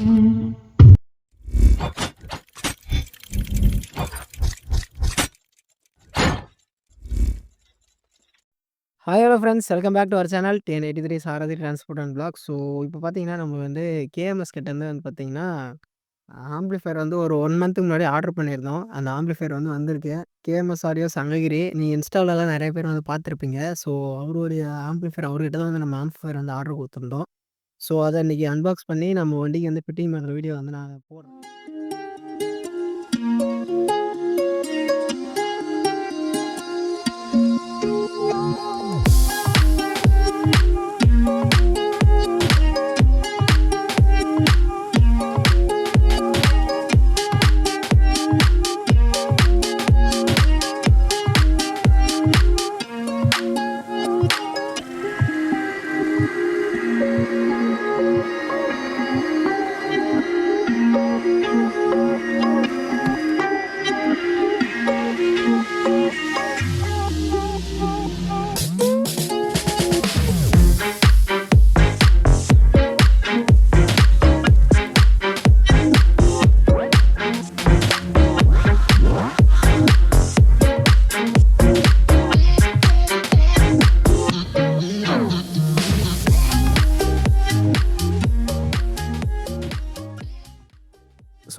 Hi hello friends welcome back to our channel ten eighty three Sarathi transport and block so இப்போ பார்த்தீங்கன்னா நம்ம வந்து KMS கிட்டேருந்து வந்து பார்த்தீங்கன்னா ஆம்பிளிஃபயர் வந்து ஒரு ஒன் மந்த்துக்கு முன்னாடி ஆர்டர் பண்ணியிருந்தோம். அந்த ஆம்பிளிஃபயர் வந்து வந்திருக்கு. கேஎம்எஸ் ஆரியோ சங்ககிரி நீ இன்ஸ்டாவிலலாம் நிறைய பேர் வந்து பார்த்துருப்பீங்க. ஸோ அவருடைய ஆம்பிளிஃபயர் அவர்கிட்ட தான் வந்து நம்ம ஆம்பிளிஃபயர் வந்து ஆர்டர் கொடுத்துருந்தோம். ஸோ அதை இன்றைக்கி அன்பாக்ஸ் பண்ணி நம்ம வண்டிக்கு வந்து ஃபிட்டிங் பண்ணுற வீடியோ வந்து நான் போடுறேன்.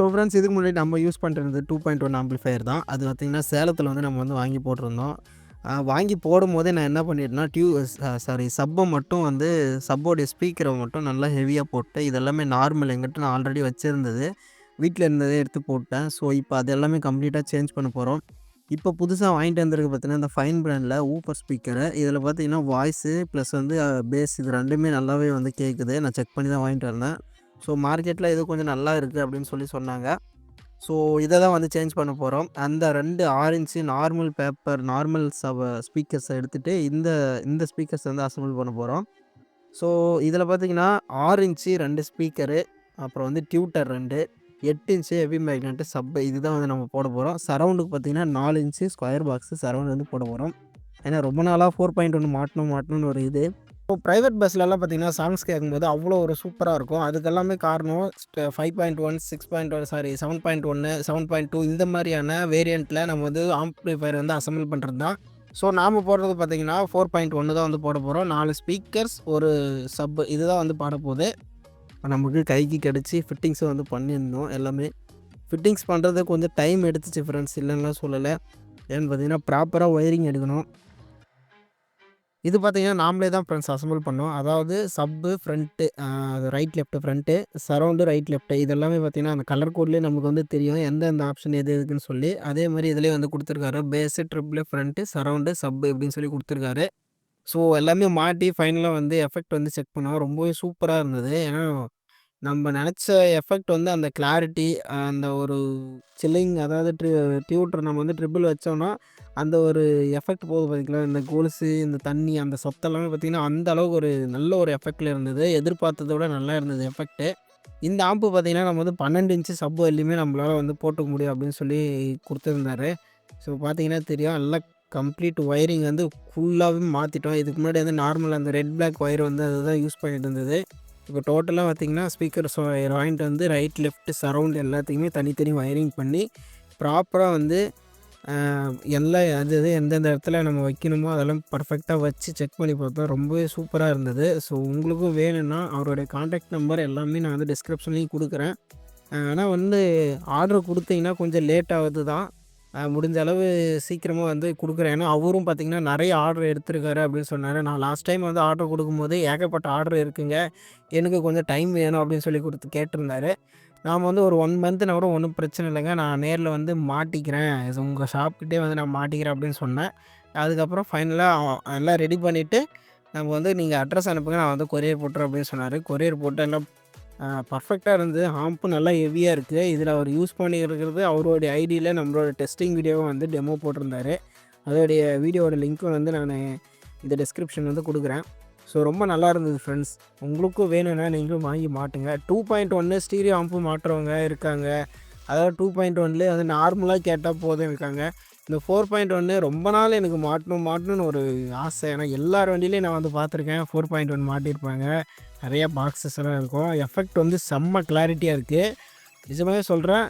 ஸோ ஃப்ரெண்ட்ஸ் இதுக்கு முன்னாடி நம்ம யூஸ் பண்ணுறது டூ பாயிண்ட் ஒன் ஆம்பிளிஃபயர் தான். அது பார்த்திங்கன்னா சேலத்தில் வந்து நம்ம வந்து வாங்கி போட்டிருந்தோம். வாங்கி போடும் போதே நான் என்ன பண்ணிட்டேன்னா டியூ சாரி சப்பை மட்டும் வந்து சப்போடைய ஸ்பீக்கரை மட்டும் நல்லா ஹெவியாக போட்டு இதெல்லாமே நார்மல் எங்கிட்ட நான் ஆல்ரெடி வச்சுருந்தது. வீட்டில் இருந்ததே எடுத்து போட்டேன் ஸோ இப்போ அது எல்லாமே கம்ப்ளீட்டாக சேஞ்ச் பண்ண போகிறோம் இப்போ புதுசாக வாங்கிட்டு வந்திருக்கு பார்த்தீங்கன்னா இந்த ஃபைன் பிராண்டில் ஊப்பர் ஸ்பீக்கரு இதில் பார்த்தீங்கன்னா வாய்ஸு ப்ளஸ் வந்து பேஸ் இது ரெண்டுமே நல்லாவே வந்து கேட்குது நான் செக் பண்ணி தான் வாங்கிட்டு வந்தேன். ஸோ மார்க்கெட்டில் இது கொஞ்சம் நல்லா இருக்குது அப்படின்னு சொல்லி சொன்னாங்க. ஸோ இதை தான் வந்து சேஞ்ச் பண்ண போகிறோம் அந்த ரெண்டு ஆறு இன்ச்சு நார்மல் பேப்பர் நார்மல் சவ ஸ்பீக்கர்ஸை எடுத்துகிட்டு இந்த இந்த ஸ்பீக்கர்ஸ் வந்து அசம்பிள் பண்ண போகிறோம் ஸோ இதில் பார்த்தீங்கன்னா ஆறு இன்ச்சு ரெண்டு ஸ்பீக்கரு அப்புறம் வந்து டியூட்டர் ரெண்டு எட்டு இன்ச்சு ஹெவி மேக்னெட்டு சப் இதுதான் வந்து நம்ம போட போகிறோம் சரௌண்டுக்கு பார்த்தீங்கன்னா நாலு இன்ச்சு ஸ்கொயர் பாக்ஸு சரௌண்ட் வந்து போட போகிறோம் ஏன்னா ரொம்ப நாளாக ஃபோர் பாயிண்ட் ஒன்று மாட்டணும் மாட்டணும்னு ஒரு இது. இப்போ ப்ரைவேட் பஸ்லலாம் பார்த்தீங்கன்னா சாங்ஸ் கேட்கும்போது அவ்வளோ ஒரு சூப்பராக இருக்கும். அதுக்கெல்லாமே காரணம் five point one six point one sorry seven point ஒன்று செவன் பாயிண்ட் டூ இந்த மாதிரியான வேரியண்ட்டில் நம்ம வந்து ஆம்ப்ளிஃபயர் வந்து அசம்பிள் பண்ணுறது தான் ஸோ நாம் போடுறது பார்த்தீங்கன்னா ஃபோர் பாயிண்ட் ஒன்று தான் வந்து போட போகிறோம் நாலு ஸ்பீக்கர்ஸ் ஒரு சப் இதுதான் வந்து பாட போகுது. நமக்கு கைக்கு கிடச்சி ஃபிட்டிங்ஸும் வந்து பண்ணியிருந்தோம் எல்லாமே. ஃபிட்டிங்ஸ் பண்ணுறது கொஞ்சம் டைம் எடுத்துச்சு ஃப்ரெண்ட்ஸ் இல்லைன்னா சொல்லலை. ஏன்னு பார்த்தீங்கன்னா ப்ராப்பராக ஒயரிங் எடுக்கணும். இது பார்த்தீங்கன்னா நாமளே தான் ஃப்ரெண்ட்ஸ் அசம்பிள் பண்ணோம் அதாவது sub front right left front surround right left இதெல்லாமே பார்த்தீங்கன்னா அந்த கலர் கோட்லேயே நமக்கு வந்து தெரியும் எந்தெந்த ஆப்ஷன் எது எதுக்குன்னு சொல்லி. அதே மாதிரி இதிலே வந்து கொடுத்துருக்காரு பேஸு ட்ரிப்பில் ஃப்ரண்ட்டு சரௌண்டு சப்பு இப்படின்னு சொல்லி கொடுத்துருக்காரு. ஸோ எல்லாமே மாட்டி ஃபைனலாக வந்து எஃபெக்ட் வந்து செக் பண்ணோம். ரொம்பவே சூப்பராக இருந்தது. ஏன்னா நம்ம நினச்ச எஃபெக்ட் வந்து அந்த கிளாரிட்டி அந்த ஒரு சில்லிங் அதாவது ட்ரி டியூட்டர் நம்ம வந்து ட்ரிபிள் வச்சோம்னா அந்த ஒரு எஃபெக்ட் போகுது பார்த்தீங்களா இந்த கொலுசு இந்த தண்ணி அந்த சொத்தெல்லாம் பார்த்திங்கன்னா அந்த அளவுக்கு ஒரு நல்ல ஒரு எஃபெக்டில் இருந்தது. எதிர்பார்த்ததை விட நல்லா இருந்தது எஃபெக்ட்டு. இந்த ஆம்பு பார்த்திங்கன்னா நம்ம வந்து பன்னெண்டு இன்ச்சு சப்பு வரையுமே நம்மளால் வந்து போட்டுக்க முடியும் அப்படின்னு சொல்லி கொடுத்துருந்தாரு. ஸோ பார்த்தீங்கன்னா தெரியும். எல்லாம் கம்ப்ளீட் ஒயரிங் வந்து ஃபுல்லாகவே மாற்றிட்டோம் இதுக்கு முன்னாடி வந்து நார்மல் அந்த ரெட் பிளாக் ஒயர் வந்து அதுதான் யூஸ் பண்ணிட்டு இருந்தது. இப்போ டோட்டலாக பார்த்திங்கன்னா ஸ்பீக்கர் வாங்கிட்டு வந்து ரைட் லெஃப்ட் சரவுண்ட் எல்லாத்தையுமே தனித்தனி ஒயரிங் பண்ணி ப்ராப்பராக வந்து எல்லா அது இது எந்தெந்த இடத்துல நம்ம வைக்கணுமோ அதெல்லாம் பர்ஃபெக்டாக வச்சு செக் பண்ணி பார்த்தோம் ரொம்பவே சூப்பராக இருந்தது. ஸோ உங்களுக்கும் வேணும்னா அவருடைய காண்டாக்ட் நம்பர் எல்லாமே நான் வந்து டிஸ்கிரிப்ஷன்லேயும் கொடுக்குறேன். ஆனால் வந்து ஆர்டர் கொடுத்தீங்கன்னா கொஞ்சம் லேட் ஆகுது தான் முடிஞ்ச அளவு சீக்கிரமாக வந்து கொடுக்குறேன். ஏன்னா அவரும் பார்த்திங்கன்னா நிறைய ஆர்டர் எடுத்திருக்காரு அப்படின்னு சொன்னார். நான் லாஸ்ட் டைம் வந்து ஆர்டர் கொடுக்கும்போது ஏகப்பட்ட ஆர்டர் இருக்குங்க. எனக்கு கொஞ்சம் டைம் வேணும் அப்படின்னு சொல்லி கொடுத்து கேட்டிருந்தாரு. நாம் வந்து ஒரு ஒன் மந்த்னா கூட ஒன்றும் பிரச்சனை இல்லைங்க. நான் நேரில் வந்து மாட்டிக்கிறேன். உங்கள் ஷாப்கிட்டே வந்து நான் மாட்டிக்கிறேன் அப்படின்னு சொன்னேன். அதுக்கப்புறம் ஃபைனலாக எல்லாம் ரெடி பண்ணிவிட்டு நம்ம வந்து நீங்கள் அட்ரஸ் அனுப்புங்க. நான் வந்து கொரியர் போட்டுறேன் அப்படின்னு சொன்னார். கொரியர் போட்டு எல்லாம் பர்ஃபெக்டாக இருந்தது ஹாம்பு நல்லா ஹெவியாக இருக்குது இதில் அவர் யூஸ் பண்ணியிருக்கிறது அவருடைய ஐடியில் நம்மளோட டெஸ்டிங் வீடியோவை வந்து டெமோ போட்டிருந்தாரு. அதோடைய வீடியோவோட லிங்க் வந்து நான் இந்த டிஸ்கிரிப்ஷன் வந்து கொடுக்குறேன். ஸோ ரொம்ப நல்லா இருந்தது ஃப்ரெண்ட்ஸ் உங்களுக்கும் வேணும்னா நீங்களும் வாங்கி மாட்டுங்க. டூ பாயிண்ட் ஒன்று ஸ்டீரியோ ஆம்பு மாட்டுறவங்க இருக்காங்க. அதாவது டூ பாயிண்ட் ஒன்லேயே வந்து நார்மலாக கேட்டால் போதும் இருக்காங்க. இந்த ஃபோர் பாயிண்ட் ஒன்று ரொம்ப நாள் எனக்கு மாட்டணும் மாட்டணும்னு ஒரு ஆசை. ஏன்னா எல்லார் வண்டியிலையும் நான் வந்து பார்த்துருக்கேன். ஃபோர் பாயிண்ட் ஒன் மாட்டியிருப்பாங்க. நிறைய பாக்ஸஸ் எல்லாம் இருக்கும். எஃபெக்ட் வந்து செம்ம கிளாரிட்டியாக இருக்குது நிஜமாகவே சொல்கிறேன்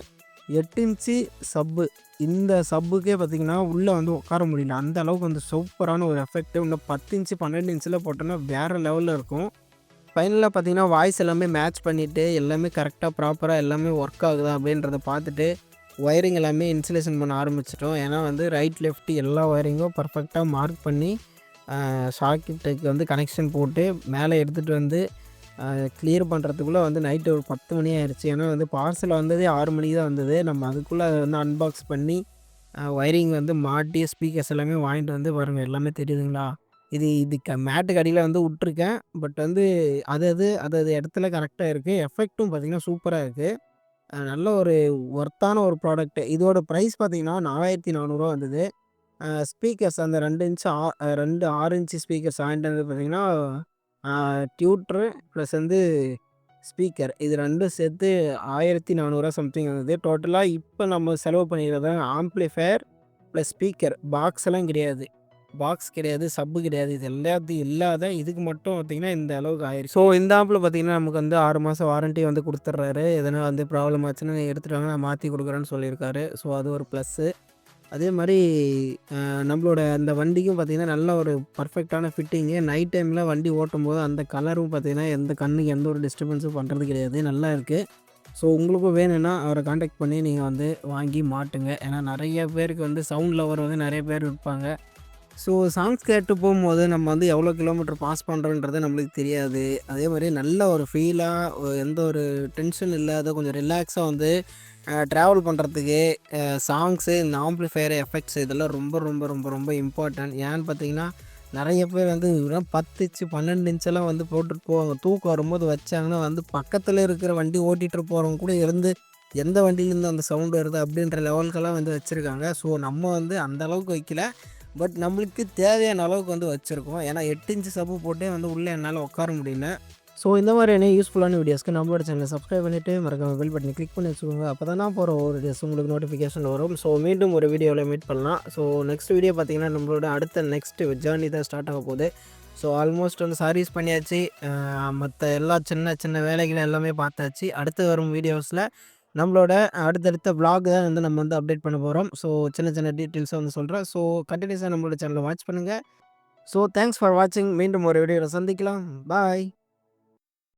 எட்டு இன்ச்சு சப்பு இந்த சப்புக்கே பார்த்திங்கன்னா உள்ளே வந்து உட்கார முடியல. அந்த அளவுக்கு வந்து சூப்பரான ஒரு எஃபெக்ட் இன்னும் பத்து இன்ச்சு பன்னெண்டு இன்ச்சில் போட்டோன்னா வேறு லெவலில் இருக்கும். ஃபைனலாக பார்த்தீங்கன்னா வாய்ஸ் எல்லாமே மேட்ச் பண்ணிவிட்டு எல்லாமே கரெக்டாக ப்ராப்பராக எல்லாமே ஒர்க் ஆகுதா அப்படின்றத பார்த்துட்டு ஒயரிங் எல்லாமே இன்சுலேஷன் பண்ண ஆரம்பிச்சிட்டோம். ஏன்னா வந்து ரைட் லெஃப்ட் எல்லா ஒயரிங்கும் பர்ஃபெக்டாக மார்க் பண்ணி ஷாக்கெட்டுக்கு வந்து கனெக்ஷன் போட்டு மேலே எடுத்துகிட்டு வந்து கிளியர் பண்ணுறதுக்குள்ளே வந்து நைட்டு ஒரு பத்து மணி ஆயிடுச்சு ஏன்னா வந்து பார்சல் வந்ததே ஆறு மணிக்கு தான் வந்தது. நம்ம அதுக்குள்ளே அதை வந்து அன்பாக்ஸ் பண்ணி ஒயரிங் வந்து மாட்டி ஸ்பீக்கர்ஸ் எல்லாமே வாங்கிட்டு வந்து பாருங்கள் எல்லாமே தெரியுதுங்களா? இது இது க மேட்டுக்கு அடியில் வந்து விட்ருக்கேன் பட் வந்து அது அது அது அது இடத்துல கரெக்டாக இருக்குது எஃபெக்ட்டும் பார்த்திங்கன்னா சூப்பராக இருக்குது நல்ல ஒரு ஒர்த்தான ஒரு ப்ராடக்ட்டு இதோட ப்ரைஸ் பார்த்திங்கன்னா நாலாயிரத்தி நானூறுரூவா வந்தது. ஸ்பீக்கர்ஸ் அந்த ரெண்டு இன்ச்சு ஆ ரெண்டு ஆறு இன்ச்சு ஸ்பீக்கர்ஸ் வாங்கிட்டு வந்து பார்த்திங்கன்னா டியூட்ரு ப்ளஸ் வந்து ஸ்பீக்கர். இது ரெண்டும் சேர்த்து ஆயிரத்தி நானூறுரூவா சம்திங் வந்தது. டோட்டலாக இப்போ நம்ம செலவு பண்ணிக்கிறது ஆம்ப்ளிஃபயர் ப்ளஸ் ஸ்பீக்கர். பாக்ஸ் எல்லாம் கிடையாது. பாக்ஸ் கிடையாது சப்பு கிடையாது. இது எல்லாத்தையும் இல்லாத இதுக்கு மட்டும் பார்த்திங்கன்னா இந்த அளவுக்கு ஆயிடுச்சு ஸோ இந்த ஆப்பில் பார்த்திங்கன்னா நமக்கு வந்து ஆறு மாதம் வாரண்ட்டி வந்து கொடுத்துட்றாரு எதனா வந்து ப்ராப்ளம் ஆச்சுன்னா எடுத்துகிட்டு வாங்க நான் மாற்றி கொடுக்குறேன்னு சொல்லியிருக்காரு. ஸோ அது ஒரு ப்ளஸ்ஸு அதே மாதிரி நம்மளோட அந்த வண்டிக்கும் பார்த்திங்கன்னா நல்ல ஒரு பர்ஃபெக்டான ஃபிட்டிங்கு நைட் டைமில் வண்டி ஓட்டும் போது அந்த கலரும் பார்த்திங்கன்னா எந்த கண்ணுக்கு எந்த ஒரு டிஸ்டர்பன்ஸும் பண்ணுறது கிடையாது. நல்லா இருக்குது ஸோ உங்களுக்கும் வேணும்னா அவரை காண்டாக்ட் பண்ணி நீங்கள் வந்து வாங்கி மாட்டுங்க. ஏன்னா நிறைய பேருக்கு வந்து சவுண்ட் லவர் வந்து நிறைய பேர் இருப்பாங்க. ஸோ சாங்ஸ் கேட்டு போகும்போது நம்ம வந்து எவ்வளோ கிலோமீட்டர் பாஸ் பண்ணுறோன்றது நம்மளுக்கு தெரியாது. அதே மாதிரி நல்ல ஒரு ஃபீலாக எந்த ஒரு டென்ஷன் இல்லாத கொஞ்சம் ரிலாக்ஸாக வந்து ட்ராவல் பண்ணுறதுக்கு சாங்ஸு இந்த ஆம்ப்ளிஃபயர் எஃபெக்ட்ஸ் இதெல்லாம் ரொம்ப ரொம்ப ரொம்ப ரொம்ப இம்பார்ட்டன்ட் ஏன்னு பார்த்தீங்கன்னா நிறைய பேர் வந்து பத்து இன்ச்சு பன்னெண்டு இன்ச்செல்லாம் வந்து போட்டுட்டு போவாங்க. தூக்கம் வரும்போது வச்சாங்கன்னா வந்து பக்கத்தில் இருக்கிற வண்டி ஓட்டிகிட்டு போகிறவங்க கூட இருந்து எந்த வண்டியிலேருந்து அந்த சவுண்டு வருது அப்படின்ற லெவலுக்கெல்லாம் வந்து வச்சுருக்காங்க. ஸோ நம்ம வந்து அந்த அளவுக்கு வைக்கல. பட் நம்மளுக்கு தேவையான அளவுக்கு வந்து வச்சுருக்கோம். ஏன்னா எட்டு இன்ச்சு சப்பு போட்டே வந்து உள்ளே என்னால் உட்கார முடியல. ஸோ இந்த மாதிரியான யூஸ்ஃபுல்லான வீடியோஸ்க்கு நம்மளோட சேனலை சப்ஸ்கிரைப் பண்ணிவிட்டு மறக்காம பெல் பட்டனை கிளிக் பண்ணி வச்சுக்கோங்க. அப்போ தான் நான் போகிற ஒரு டேஸ் உங்களுக்கு நோட்டிஃபிகேஷன் வரும். ஸோ மீண்டும் ஒரு வீடியோவில் மீட் பண்ணலாம். ஸோ நெக்ஸ்ட் வீடியோ பார்த்திங்கன்னா நம்மளோட அடுத்த நெக்ஸ்ட் ஜேர்னி தான் ஸ்டார்ட் ஆக போகுது. ஸோ ஆல்மோஸ்ட் வந்து சாரீஸ் பண்ணியாச்சு. மற்ற எல்லா சின்ன சின்ன வேலைகளும் எல்லாமே பார்த்தாச்சு. அடுத்து வரும் வீடியோஸில் நம்மளோட அடுத்தடுத்த vlog தான் வந்து நம்ம வந்து அப்டேட் பண்ண போகிறோம் ஸோ சின்ன சின்ன டீட்டெயில்ஸை வந்து சொல்கிறேன் ஸோ கண்டினியூஸாக நம்மளோட சேனலை வாட்ச் பண்ணுங்கள் ஸோ தேங்க்ஸ் ஃபார் வாட்சிங் மீண்டும் ஒரு வீடியோவில் சந்திக்கலாம். பாய்